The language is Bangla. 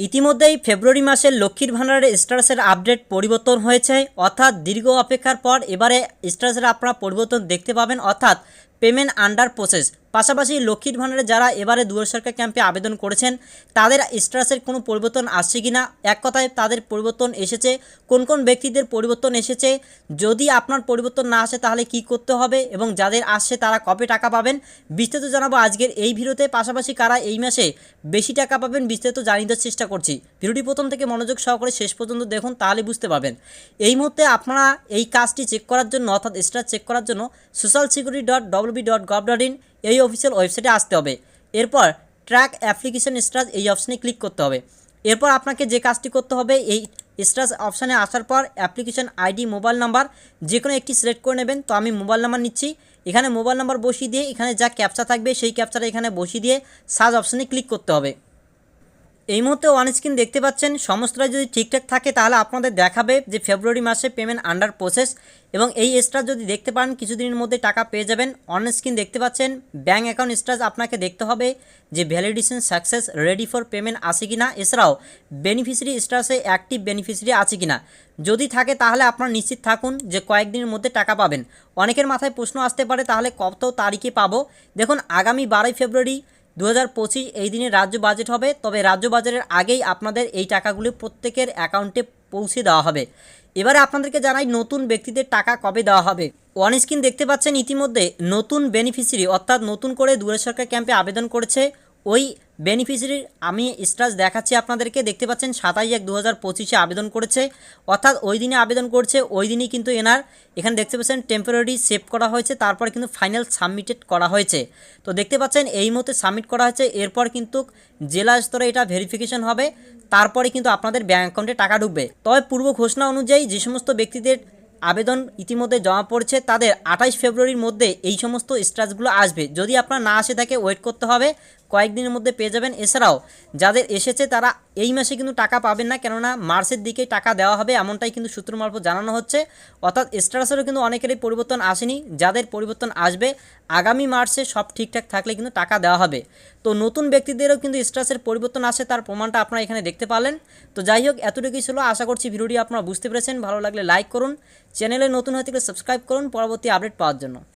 ইতিমধ্যেই ফেব্রুয়ারি মাসের লক্ষ্মীর ভাণ্ডারের স্ট্যাটাসের আপডেট পরিবর্তন হয়েছে, অর্থাৎ দীর্ঘ অপেক্ষার পর এবারে স্ট্যাটাসের আপনারা পরিবর্তন দেখতে পাবেন, অর্থাৎ পেমেন্ট আন্ডার প্রসেস। পাশাপাশি লক্ষ্মীর ভাণ্ডারে যারা এবারে দুয়ার সরকার ক্যাম্পে আবেদন করেছেন, তাদের স্ট্রাসের কোনো পরিবর্তন আসছে কি না এক কথায়, তাদের পরিবর্তন এসেছে। কোন কোন ব্যক্তিদের পরিবর্তন এসেছে? যদি আপনার পরিবর্তন না আসে, তাহলে কি করতে হবে? এবং যাদের আসছে, তারা কবে টাকা পাবেন? বিস্তারিত জানাব আজকের এই ভিডিওতে। পাশাপাশি কারা এই মাসে বেশি টাকা পাবেন, বিস্তারিত জানিয়ে দেওয়ার চেষ্টা করছি। ভিডিওটি প্রথম থেকে মনোযোগ সহকারে শেষ পর্যন্ত দেখুন, তাহলে বুঝতে পারবেন। এই মুহূর্তে আপনারা এই কাজটি চেক করার জন্য, অর্থাৎ স্ট্রাস চেক করার জন্য social security dot WB dot gov dot in এই অফিসিয়াল ওয়েবসাইটে আসতে হবে। এরপর ট্র্যাক অ্যাপ্লিকেশন স্ট্রাস এই অপশানে ক্লিক করতে হবে। এরপর আপনাকে যে কাজটি করতে হবে, এই স্ট্রাস অপশানে আসার পর অ্যাপ্লিকেশন আইডি মোবাইল নাম্বার যে কোনো একটি সিলেক্ট করে নেবেন। তো আমি মোবাইল নাম্বার নিচ্ছি। এখানে মোবাইল নাম্বার বসিয়ে দিয়ে এখানে যা ক্যাপচা থাকবে সেই ক্যাপচাটা এখানে বসিয়ে দিয়ে সার্চ অপশানে ক্লিক করতে হবে। এই মুহূর্তে ওয়ান স্ক্রিন দেখতে পাচ্ছেন সমস্তটা যদি ঠিকঠাক থাকে তাহলে আপনাদের দেখাবে যে ফেব্রুয়ারি মাসে পেমেন্ট আন্ডার প্রসেস এবং এই স্টার যদি দেখতে পান, কিছুদিনের মধ্যে টাকা পেয়ে যাবেন। অন স্ক্রিন দেখতে পাচ্ছেন ব্যাঙ্ক অ্যাকাউন্ট স্টার আপনাকে দেখতে হবে যে validation success ready for payment আছে কিনা। এছাড়াও বেনিফিশিয়ারি স্টার্সে অ্যাক্টিভ বেনিফিশিয়ারি আছে কিনা। যদি থাকে তাহলে আপনারা নিশ্চিত থাকুন যে কয়েকদিনের মধ্যে টাকা পাবেন। অনেকের মাথায় প্রশ্ন আসতে পারে, তাহলে কত তারিখে পাবো? দেখুন, আগামী বারোই ফেব্রুয়ারি দু হাজার পঁচিশ এই দিনে রাজ্য বাজেট হবে, তবে রাজ্য বাজেটের আগেই আপনাদের এই টাকাগুলি প্রত্যেকের অ্যাকাউন্টে পৌঁছে দেওয়া হবে। এবারে আপনাদেরকে জানাই নতুন ব্যক্তিদের টাকা কবে দেওয়া হবে। ওয়ান স্ক্রিন দেখতে পাচ্ছেন ইতিমধ্যে নতুন বেনিফিসিয়ারি অর্থাৎ নতুন করে দূরে সরকার ক্যাম্পে আবেদন করেছে ওই বেনিফিসিয়ারির আমি স্টাস দেখাচ্ছি আপনাদেরকে। দেখতে পাচ্ছেন সাতাশ এক দু হাজার পঁচিশে আবেদন করেছে। অর্থাৎ ওই দিনে আবেদন করছে, ওই দিনই কিন্তু এনার, এখানে দেখতে পাচ্ছেন টেম্পোরারি সেভ করা হয়েছে, তারপর কিন্তু ফাইনাল সাবমিটেড করা হয়েছে। তো দেখতে পাচ্ছেন, এই মুহূর্তে সাবমিট করা হয়েছে, এরপর কিন্তু জেলা স্তরে এটা ভেরিফিকেশন হবে, তারপরে কিন্তু আপনাদের ব্যাঙ্ক অ্যাকাউন্টে টাকা ঢুকবে। তবে পূর্ব ঘোষণা অনুযায়ী যে সমস্ত ব্যক্তিদের আবেদন ইতিমধ্যে জমা পড়ছে, তাদের আঠাইশ ফেব্রুয়ারির মধ্যে এই সমস্ত স্টাচগুলো আসবে। যদি আপনার না আসে থাকে ওয়েট করতে হবে। কয়েকদিনের মধ্যে পেয়ে যাবেন। এছাড়াও, যাদের এসেছে তারা এই মাসে কিন্তু টাকা পাবেন না, কেননা মার্চের দিকে টাকা দেওয়া হবে, এমনটাই কিন্তু সূত্র মারফত জানানো হচ্ছে। অর্থাৎ স্ট্যাটাসেরও কিন্তু অনেকেরই পরিবর্তন আসেনি। যাদের পরিবর্তন আসবে, আগামী মার্চে সব ঠিকঠাক থাকলে কিন্তু টাকা দেওয়া হবে। তো নতুন ব্যক্তিদেরও কিন্তু স্ট্যাটাসের পরিবর্তন আসে, তার প্রমাণটা আপনারা এখানে দেখতে পারলেন। তো যাই হোক, এতটুকুই ছিল। আশা করছি ভিডিওটি আপনারা বুঝতে পেরেছেন। ভালো লাগলে লাইক করুন। চ্যানেলে নতুন হয়ে থাকলে সাবস্ক্রাইব করুন। পরবর্তী আপডেট পাওয়ার জন্য।